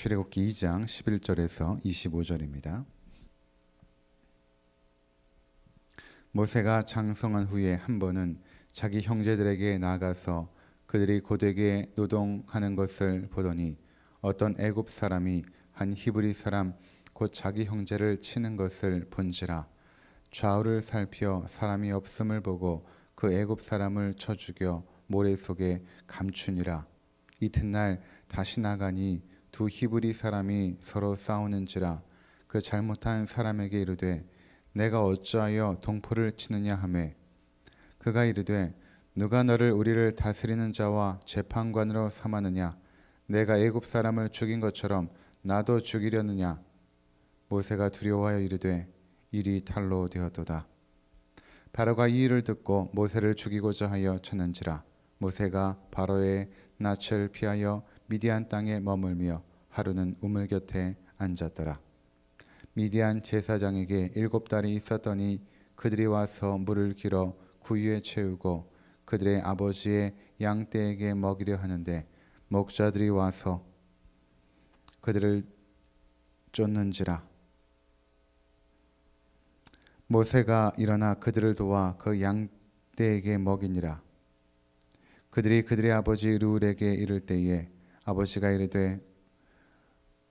출애굽기 2장 11절에서 25절입니다. 모세가 장성한 후에 한 번은 자기 형제들에게 나가서 그들이 고되게 노동하는 것을 보더니 어떤 애굽 사람이 한 히브리 사람 곧 자기 형제를 치는 것을 본지라 좌우를 살펴 사람이 없음을 보고 그 애굽 사람을 쳐 죽여 모래 속에 감추니라 이튿날 다시 나가니 두 히브리 사람이 서로 싸우는지라 그 잘못한 사람에게 이르되 내가 어찌하여 동포를 치느냐 하매? 그가 이르되 누가 너를 우리를 다스리는 자와 재판관으로 삼았느냐? 내가 애굽 사람을 죽인 것처럼 나도 죽이려느냐? 모세가 두려워하여 이르되 일이 탈로 되었도다. 바로가 이 일을 듣고 모세를 죽이고자 하여 쳤는지라 모세가 바로의 낯을 피하여 미디안 땅에 머물며 하루는 우물 곁에 앉았더라. 미디안 제사장에게 일곱 달이 있었더니 그들이 와서 물을 길어 구유에 채우고 그들의 아버지의 양떼에게 먹이려 하는데 목자들이 와서 그들을 쫓는지라. 모세가 일어나 그들을 도와 그 양떼에게 먹이니라. 그들이 그들의 아버지 르울에게 이를 때에 아버지가 이르되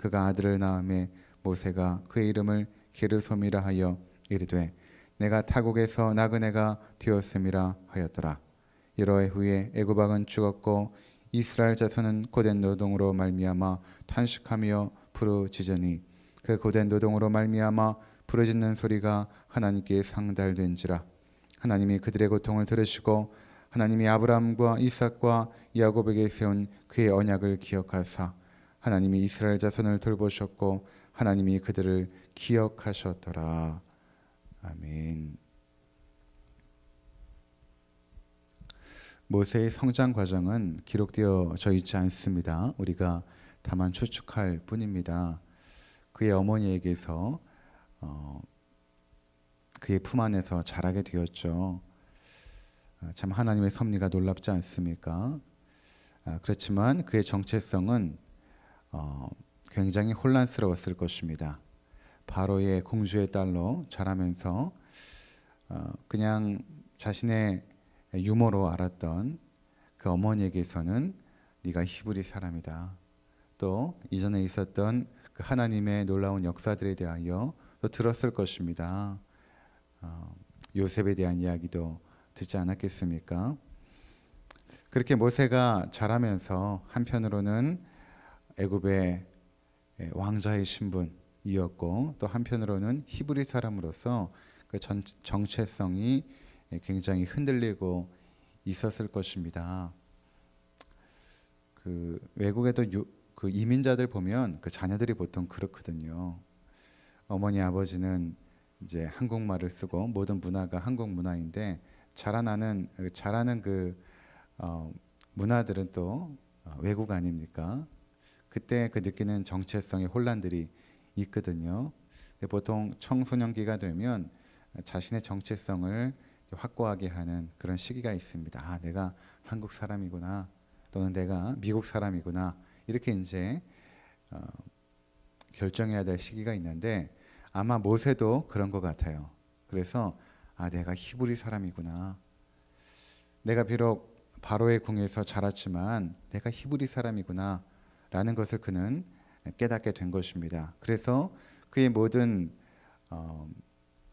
그가 아들을 낳음에 모세가 그의 이름을 게르솜이라 하여 이르되 내가 타국에서 나그네가 되었음이라 하였더라. 이러해 후에 애굽왕은 죽었고 이스라엘 자손은 고된 노동으로 말미암아 탄식하며 부르짖으니 그 고된 노동으로 말미암아 부르짖는 소리가 하나님께 상달된지라. 하나님이 그들의 고통을 들으시고 하나님이 아브라함과 이삭과 야곱에게 세운 그의 언약을 기억하사 하나님이 이스라엘 자손을 돌보셨고 하나님이 그들을 기억하셨더라. 아멘. 모세의 성장 과정은 기록되어져 있지 않습니다. 우리가 다만 추측할 뿐입니다. 그의 어머니에게서 어, 그의 품 안에서 자라게 되었죠. 아, 참 하나님의 섭리가 놀랍지 않습니까? 아, 그렇지만 그의 정체성은 어, 굉장히 혼란스러웠을 것입니다. 바로의 공주의 딸로 자라면서 어, 그냥 자신의 유머로 알았던 그 어머니에게서는 네가 히브리 사람이다. 또 이전에 있었던 그 하나님의 놀라운 역사들에 대하여 또 들었을 것입니다. 어, 요셉에 대한 이야기도 듣지 않았겠습니까? 그렇게 모세가 자라면서 한편으로는 애굽의 왕자의 신분이었고 또 한편으로는 히브리 사람으로서 그 전, 정체성이 굉장히 흔들리고 있었을 것입니다. 그 외국에도 유, 그 이민자들 보면 그 자녀들이 보통 그렇거든요. 어머니 아버지는 이제 한국말을 쓰고 모든 문화가 한국 문화인데 자라나는 자라는 그 어, 문화들은 또 어, 외국 아닙니까? 그때 그 느끼는 정체성의 혼란들이 있거든요. 보통 청소년기가 되면 자신의 정체성을 확고하게 하는 그런 시기가 있습니다. 아, 내가 한국 사람이구나. 또는 내가 미국 사람이구나. 이렇게 이제 어, 결정해야 될 시기가 있는데 아마 모세도 그런 것 같아요. 그래서 아, 내가 히브리 사람이구나. 내가 비록 바로의 궁에서 자랐지만 내가 히브리 사람이구나. 라는 것을 그는 깨닫게 된 것입니다. 그래서 그의 모든 어,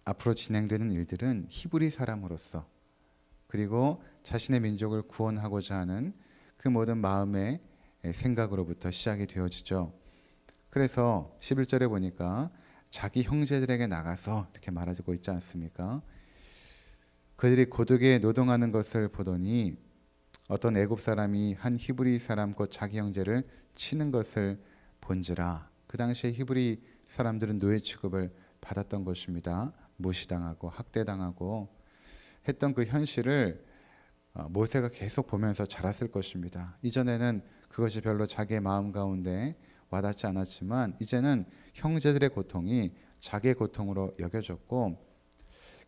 앞으로 진행되는 일들은 히브리 사람으로서 그리고 자신의 민족을 구원하고자 하는 그 모든 마음의 생각으로부터 시작이 되어지죠. 그래서 11절에 보니까 자기 형제들에게 나가서 이렇게 말하고 있지 않습니까? 그들이 고독에 노동하는 것을 보더니 어떤 애굽 사람이 한 히브리 사람 곧 자기 형제를 치는 것을 본지라 그 당시에 히브리 사람들은 노예 취급을 받았던 것입니다. 무시당하고 학대당하고 했던 그 현실을 어, 모세가 계속 보면서 자랐을 것입니다. 이전에는 그것이 별로 자기의 마음 가운데 와닿지 않았지만 이제는 형제들의 고통이 자기의 고통으로 여겨졌고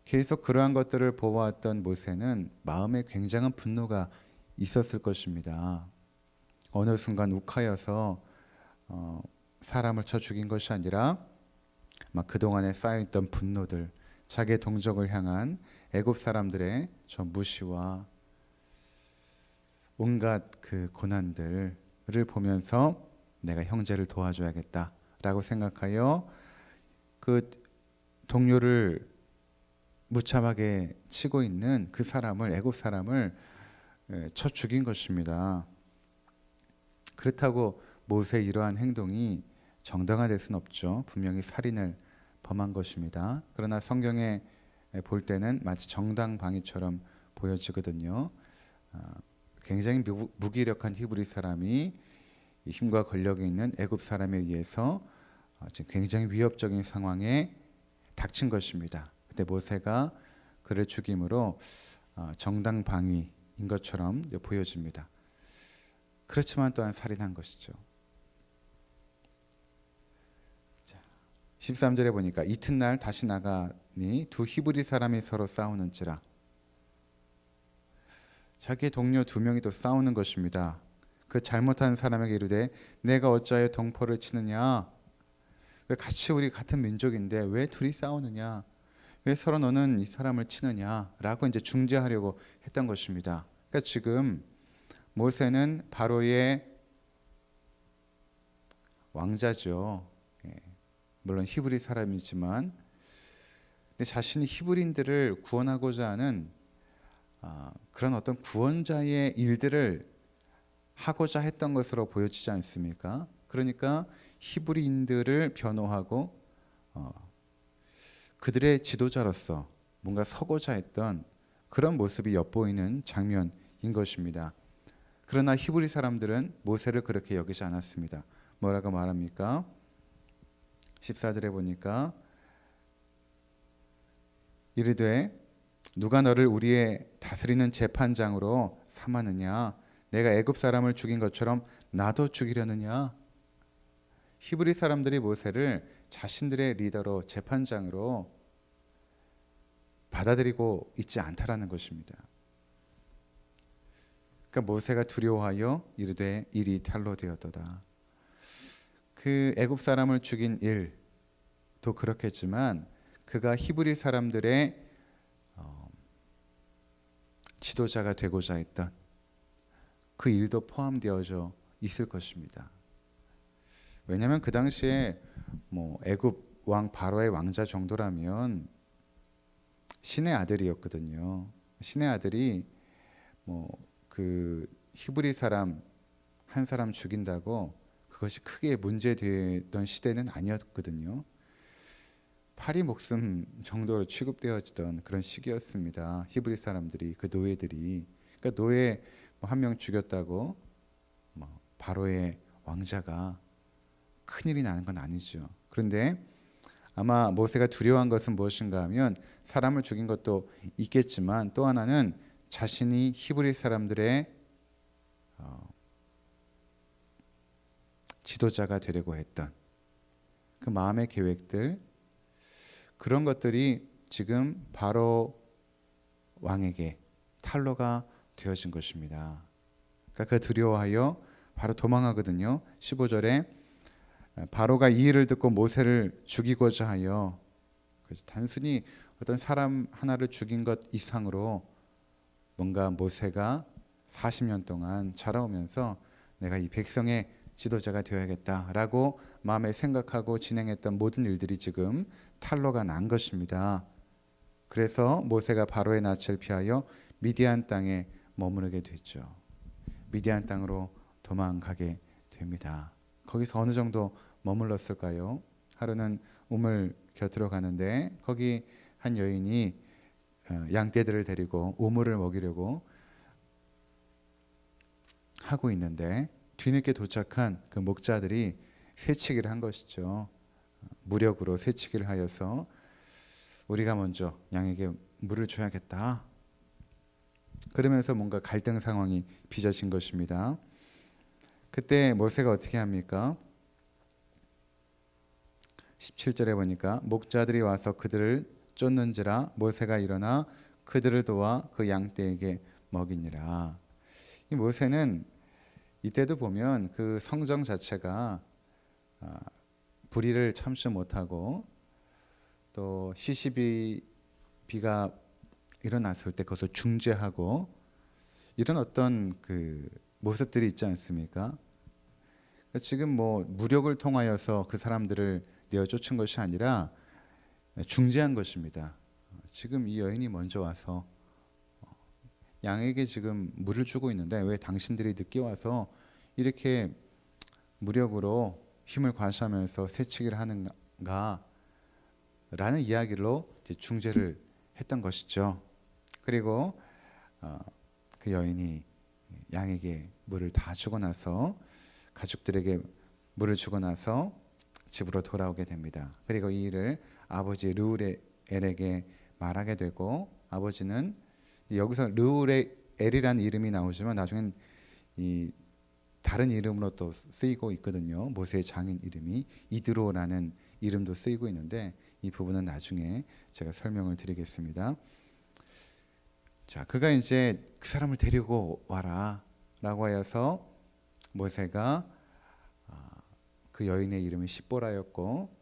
계속 그러한 것들을 보아왔던 모세는 마음에 굉장한 분노가 있었을 것입니다. 어느 순간 욱하여서 어, 사람을 쳐 죽인 것이 아니라 막 그동안에 쌓여있던 분노들, 자기의 동족을 향한 애굽 사람들의 저 무시와 온갖 그 고난들을 보면서 내가 형제를 도와줘야겠다라고 생각하여 그 동료를 무참하게 치고 있는 그 사람을 애굽 사람을 예, 쳐 죽인 것입니다. 그렇다고 모세의 이러한 행동이 정당화될 수는 없죠. 분명히 살인을 범한 것입니다. 그러나 성경에 볼 때는 마치 정당방위처럼 보여지거든요. 아, 굉장히 무기력한 히브리 사람이 힘과 권력이 있는 애굽 사람에 의해서 어, 굉장히 위협적인 상황에 닥친 것입니다. 그때 모세가 그를 죽임으로 어, 정당방위인 것처럼 보여집니다. 그렇지만 또한 살인한 것이죠. 13절에 보니까 이튿날 다시 나가니 두 히브리 사람이 서로 싸우는지라 자기 동료 두 명이 또 싸우는 것입니다. 그 잘못한 사람에게 이르되 내가 어찌하여 동포를 치느냐 왜 같이 우리 같은 민족인데 왜 둘이 싸우느냐 왜 서로 너는 이 사람을 치느냐라고 이제 중재하려고 했던 것입니다. 그러니까 지금 모세는 바로의 왕자죠. 예. 물론 히브리 사람이지만 자신이 히브리인들을 구원하고자 하는 아, 그런 어떤 구원자의 일들을 하고자 했던 것으로 보여지지 않습니까? 그러니까 히브리인들을 변호하고 어, 그들의 지도자로서 뭔가 서고자 했던 그런 모습이 엿보이는 장면인 것입니다. 그러나 히브리 사람들은 모세를 그렇게 여기지 않았습니다. 뭐라고 말합니까? 14절에 보니까 이르되 누가 너를 우리의 다스리는 재판장으로 삼았느냐 내가 애굽 사람을 죽인 것처럼 나도 죽이려느냐 히브리 사람들이 모세를 자신들의 리더로 재판장으로 받아들이고 있지 않다라는 것입니다. 그러니까 모세가 두려워하여 이르되 일이 탈로 되었도다. 그 애굽 사람을 죽인 일도 그렇겠지만 그가 히브리 사람들의 어, 지도자가 되고자 했던 그 일도 포함되어져 있을 것입니다. 왜냐하면 그 당시에 뭐 애굽 왕 바로의 왕자 정도라면 신의 아들이었거든요. 신의 아들이 뭐 그 히브리 사람 한 사람 죽인다고 그것이 크게 문제되던 시대는 아니었거든요. 파리 목숨 정도로 취급되어지던 그런 시기였습니다. 히브리 사람들이 그 노예들이 그러니까 노예 뭐 한명 죽였다고 뭐 바로의 왕자가 큰일이 나는 건 아니죠. 그런데 아마 모세가 두려워한 것은 무엇인가 하면 사람을 죽인 것도 있겠지만 또 하나는 자신이 히브리 사람들의 어, 지도자가 되려고 했던 그 마음의 계획들 그런 것들이 지금 바로 왕에게 탈로가 되어진 것입니다. 그러니까 그 두려워하여 바로 도망하거든요. 15절에 바로가 이 일을 듣고 모세를 죽이고자 하여 단순히 어떤 사람 하나를 죽인 것 이상으로 뭔가 모세가 40년 동안 자라오면서 내가 이 백성의 지도자가 되어야겠다라고 마음에 생각하고 진행했던 모든 일들이 지금 탈로가 난 것입니다. 그래서 모세가 바로의 낯을 피하여 미디안 땅에 머무르게 됐죠. 미디안 땅으로 도망가게 됩니다. 거기서 어느 정도 머물렀을까요? 하루는 우물 곁으로 가는데 거기 한 여인이 어, 양떼들을 데리고 우물을 먹이려고 하고 있는데 뒤늦게 도착한 그 목자들이 새치기를 한 것이죠. 무력으로 새치기를 하여서 우리가 먼저 양에게 물을 줘야겠다. 그러면서 뭔가 갈등 상황이 빚어진 것입니다. 그때 모세가 어떻게 합니까? 17절에 보니까 목자들이 와서 그들을 쫓는지라 모세가 일어나 그들을 도와 그 양떼에게 먹이니라. 이 모세는 이때도 보면 그 성정 자체가 아, 불의를 참지 못하고 또 시시비 비가 일어났을 때 그것을 중재하고 이런 어떤 그 모습들이 있지 않습니까? 그러니까 지금 뭐 무력을 통하여서 그 사람들을 내어 쫓은 것이 아니라 중재한 것입니다. 지금 이 여인이 먼저 와서 양에게 지금 물을 주고 있는데 왜 당신들이 늦게 와서 이렇게 무력으로 힘을 과시하면서 새치기를 하는가? 라는 이야기로 중재를 했던 것이죠. 그리고 어, 그 여인이 양에게 물을 다 주고 나서 가족들에게 물을 주고 나서 집으로 돌아오게 됩니다. 그리고 이 일을 아버지 르우엘에게 말하게 되고 아버지는 여기서 르우엘이라는 이름이 나오지만 나중엔 이 다른 이름으로 또 쓰이고 있거든요. 모세의 장인 이름이 이드로라는 이름도 쓰이고 있는데 이 부분은 나중에 제가 설명을 드리겠습니다. 자, 그가 이제 그 사람을 데리고 와라라고 하여서 모세가 아, 그 여인의 이름은 시보라였고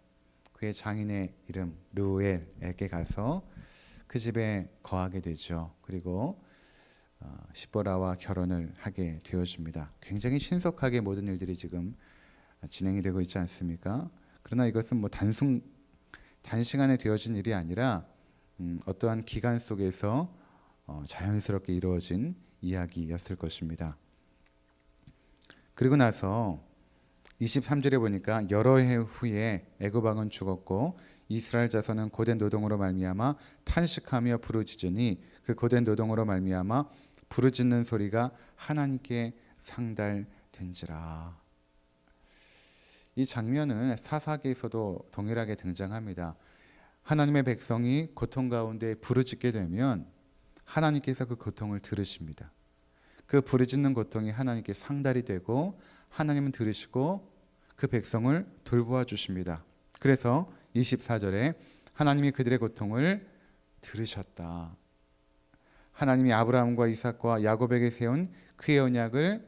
그의 장인의 이름 르우엘에게 가서 그 집에 거하게 되죠. 그리고 시보라와 어, 결혼을 하게 되어집니다. 굉장히 신속하게 모든 일들이 지금 진행이 되고 있지 않습니까? 그러나 이것은 뭐 단순 단시간에 되어진 일이 아니라 음, 어떠한 기간 속에서 어, 자연스럽게 이루어진 이야기였을 것입니다. 그리고 나서 23절에 보니까 여러 해 후에 애굽 왕은 죽었고 이스라엘 자손은 고된 노동으로 말미암아 탄식하며 부르짖으니 그 고된 노동으로 말미암아 부르짖는 소리가 하나님께 상달된지라. 이 장면은 사사기에서도 동일하게 등장합니다. 하나님의 백성이 고통 가운데 부르짖게 되면 하나님께서 그 고통을 들으십니다. 그 부르짖는 고통이 하나님께 상달이 되고 하나님은 들으시고 그 백성을 돌보아 주십니다. 그래서 24절에 하나님이 그들의 고통을 들으셨다. 하나님이 아브라함과 이삭과 야곱에게 세운 그의 언약을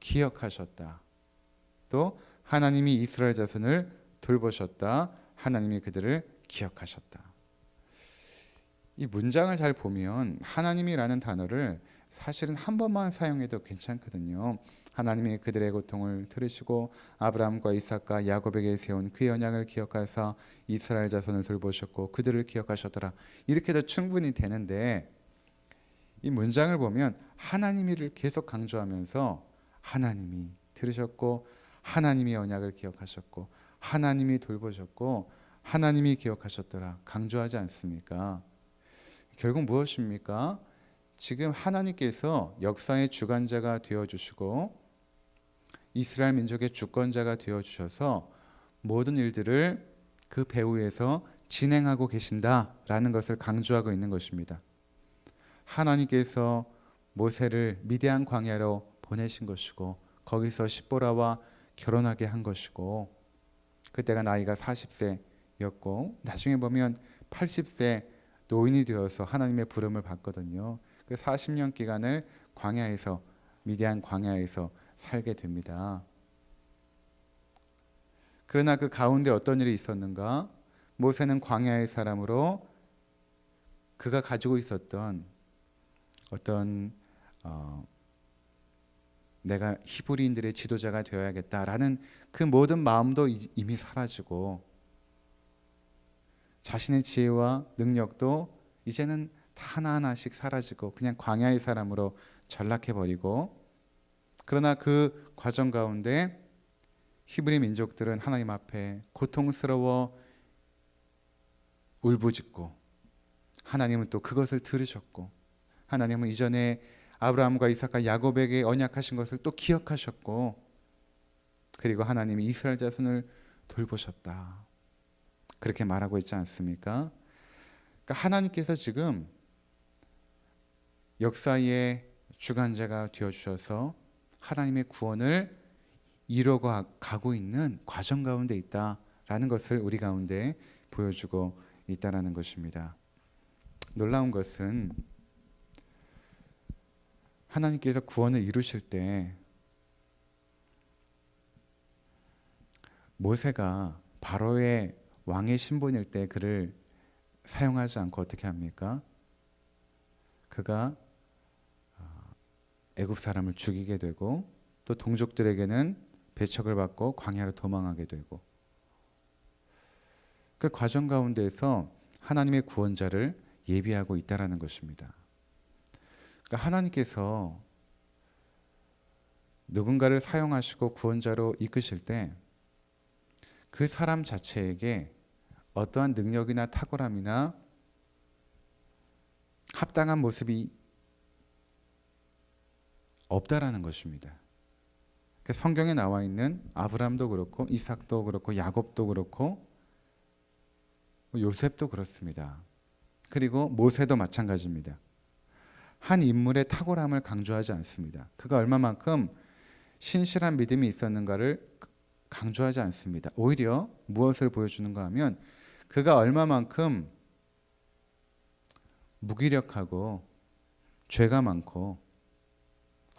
기억하셨다. 또 하나님이 이스라엘 자손을 돌보셨다. 하나님이 그들을 기억하셨다. 이 문장을 잘 보면 하나님이라는 단어를 사실은 한 번만 사용해도 괜찮거든요. 하나님이 그들의 고통을 들으시고 아브라함과 이삭과 야곱에게 세운 그 언약을 기억하사 이스라엘 자손을 돌보셨고 그들을 기억하셨더라. 이렇게도 충분히 되는데 이 문장을 보면 하나님이를 계속 강조하면서 하나님이 들으셨고 하나님이 언약을 기억하셨고 하나님이 돌보셨고 하나님이 기억하셨더라 강조하지 않습니까? 결국 무엇입니까? 지금 하나님께서 역사의 주관자가 되어 주시고 이스라엘 민족의 주권자가 되어 주셔서 모든 일들을 그 배후에서 진행하고 계신다라는 것을 강조하고 있는 것입니다. 하나님께서 모세를 미대한 광야로 보내신 것이고 거기서 십보라와 결혼하게 한 것이고 그때가 나이가 40세였고 나중에 보면 80세 노인이 되어서 하나님의 부름을 받거든요. 그 40년 기간을 광야에서 미대한 광야에서 살게 됩니다. 그러나 그 가운데 어떤 일이 있었는가? 모세는 광야의 사람으로 그가 가지고 있었던 어떤 어, 내가 히브리인들의 지도자가 되어야겠다라는 그 모든 마음도 이미 사라지고 자신의 지혜와 능력도 이제는 하나하나씩 사라지고 그냥 광야의 사람으로 전락해 버리고 그러나 그 과정 가운데 히브리 민족들은 하나님 앞에 고통스러워 울부짖고 하나님은 또 그것을 들으셨고 하나님은 이전에 아브라함과 이삭과 야곱에게 언약하신 것을 또 기억하셨고 그리고 하나님이 이스라엘 자손을 돌보셨다. 그렇게 말하고 있지 않습니까? 그러니까 하나님께서 지금 역사의 주관자가 되어 주셔서 하나님의 구원을 이루어 가고 있는 과정 가운데 있다라는 것을 우리 가운데 보여주고 있다라는 것입니다. 놀라운 것은 하나님께서 구원을 이루실 때 모세가 바로의 왕의 신분일 때 그를 사용하지 않고 어떻게 합니까? 그가 어, 애굽 사람을 죽이게 되고 또 동족들에게는 배척을 받고 광야로 도망하게 되고 그 과정 가운데서 하나님의 구원자를 예비하고 있다라는 것입니다. 그러니까 하나님께서 누군가를 사용하시고 구원자로 이끄실 때 그 사람 자체에게 어떠한 능력이나 탁월함이나 합당한 모습이 없다라는 것입니다. 그 성경에 나와 있는 아브라함도 그렇고 이삭도 그렇고 야곱도 그렇고 요셉도 그렇습니다. 그리고 모세도 마찬가지입니다. 한 인물의 탁월함을 강조하지 않습니다. 그가 얼마만큼 신실한 믿음이 있었는가를 강조하지 않습니다. 오히려 무엇을 보여주는가 하면 그가 얼마만큼 무기력하고 죄가 많고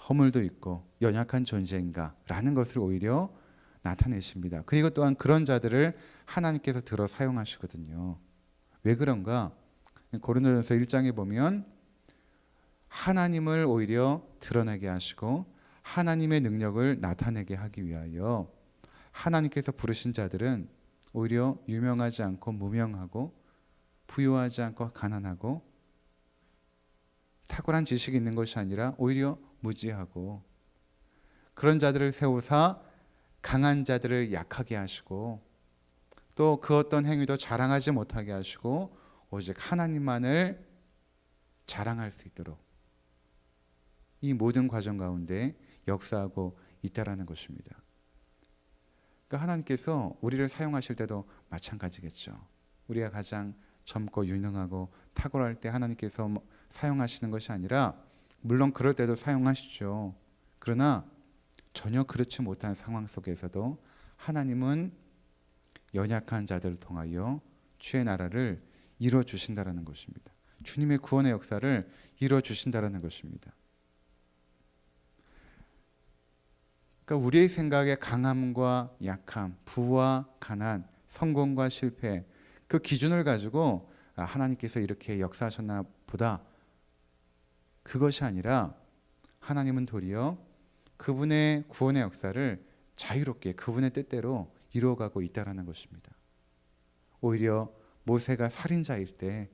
허물도 있고 연약한 존재인가라는 것을 오히려 나타내십니다. 그리고 또한 그런 자들을 하나님께서 들어 사용하시거든요. 왜 그런가? 고린도전서 1장에 보면 하나님을 오히려 드러내게 하시고 하나님의 능력을 나타내게 하기 위하여 하나님께서 부르신 자들은 오히려 유명하지 않고 무명하고 부유하지 않고 가난하고 탁월한 지식이 있는 것이 아니라 오히려 무지하고 그런 자들을 세우사 강한 자들을 약하게 하시고 또 그 어떤 행위도 자랑하지 못하게 하시고 오직 하나님만을 자랑할 수 있도록 이 모든 과정 가운데 역사하고 있다라는 것입니다. 그러니까 하나님께서 우리를 사용하실 때도 마찬가지겠죠. 우리가 가장 젊고 유능하고 탁월할 때 하나님께서 뭐 사용하시는 것이 아니라 물론 그럴 때도 사용하시죠. 그러나 전혀 그렇지 못한 상황 속에서도 하나님은 연약한 자들을 통하여 주의 나라를 이루어 주신다라는 것입니다. 주님의 구원의 역사를 이루어 주신다라는 것입니다. 그러니까 우리의 생각에 강함과 약함, 부와 가난, 성공과 실패 그 기준을 가지고 아, 하나님께서 이렇게 역사하셨나 보다 그것이 아니라 하나님은 도리어 그분의 구원의 역사를 자유롭게 그분의 뜻대로 이루어가고 있다라는 것입니다. 오히려 모세가 살인자일 때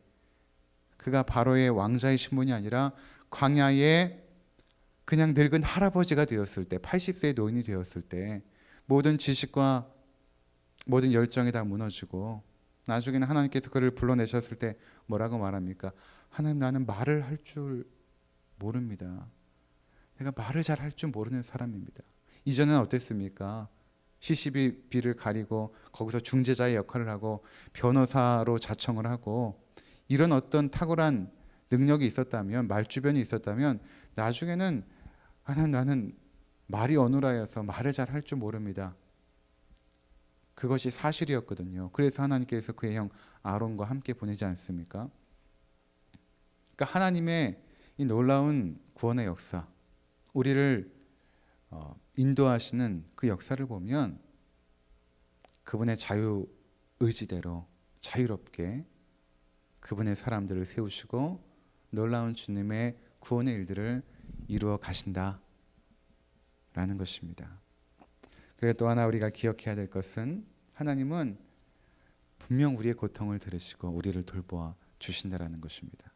그가 바로의 왕자의 신분이 아니라 광야에 그냥 늙은 할아버지가 되었을 때 80세의 노인이 되었을 때 모든 지식과 모든 열정이 다 무너지고 나중에는 하나님께서 그를 불러내셨을 때 뭐라고 말합니까? 하나님 나는 말을 할 줄 모릅니다. 내가 말을 잘 할 줄 모르는 사람입니다. 이전에는 어땠습니까? 시시비비를 가리고 거기서 중재자의 역할을 하고 변호사로 자청을 하고 이런 어떤 탁월한 능력이 있었다면 말주변이 있었다면 나중에는 하나님 나는 말이 어눌하여서 말을 잘 할 줄 모릅니다. 그것이 사실이었거든요. 그래서 하나님께서 그의 형 아론과 함께 보내지 않습니까? 그러니까 하나님의 이 놀라운 구원의 역사, 우리를 어, 인도하시는 그 역사를 보면 그분의 자유 의지대로 자유롭게 그분의 사람들을 세우시고 놀라운 주님의 구원의 일들을 이루어 가신다 라는 것입니다. 그리고 또 하나 우리가 기억해야 될 것은 하나님은 분명 우리의 고통을 들으시고 우리를 돌보아 주신다라는 것입니다.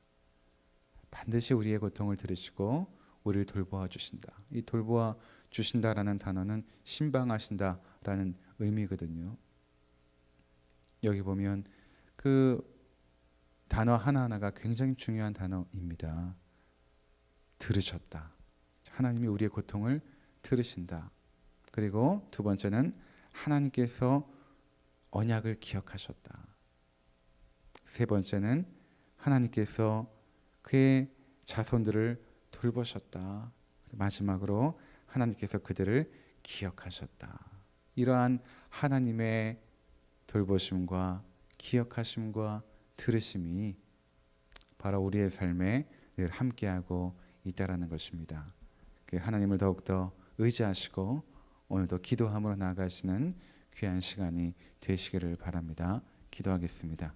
반드시 우리의 고통을 들으시고 우리를 돌보아 주신다. 이 돌보아 주신다라는 단어는 신방하신다라는 의미거든요. 여기 보면 그 단어 하나하나가 굉장히 중요한 단어입니다. 들으셨다. 하나님이 우리의 고통을 들으신다. 그리고 두 번째는 하나님께서 언약을 기억하셨다. 세 번째는 하나님께서 그의 자손들을 돌보셨다. 마지막으로 하나님께서 그들을 기억하셨다. 이러한 하나님의 돌보심과 기억하심과 들으심이 바로 우리의 삶에 늘 함께하고 있다라는 것입니다. 그 하나님을 더욱더 의지하시고 오늘도 기도함으로 나아가시는 귀한 시간이 되시기를 바랍니다. 기도하겠습니다.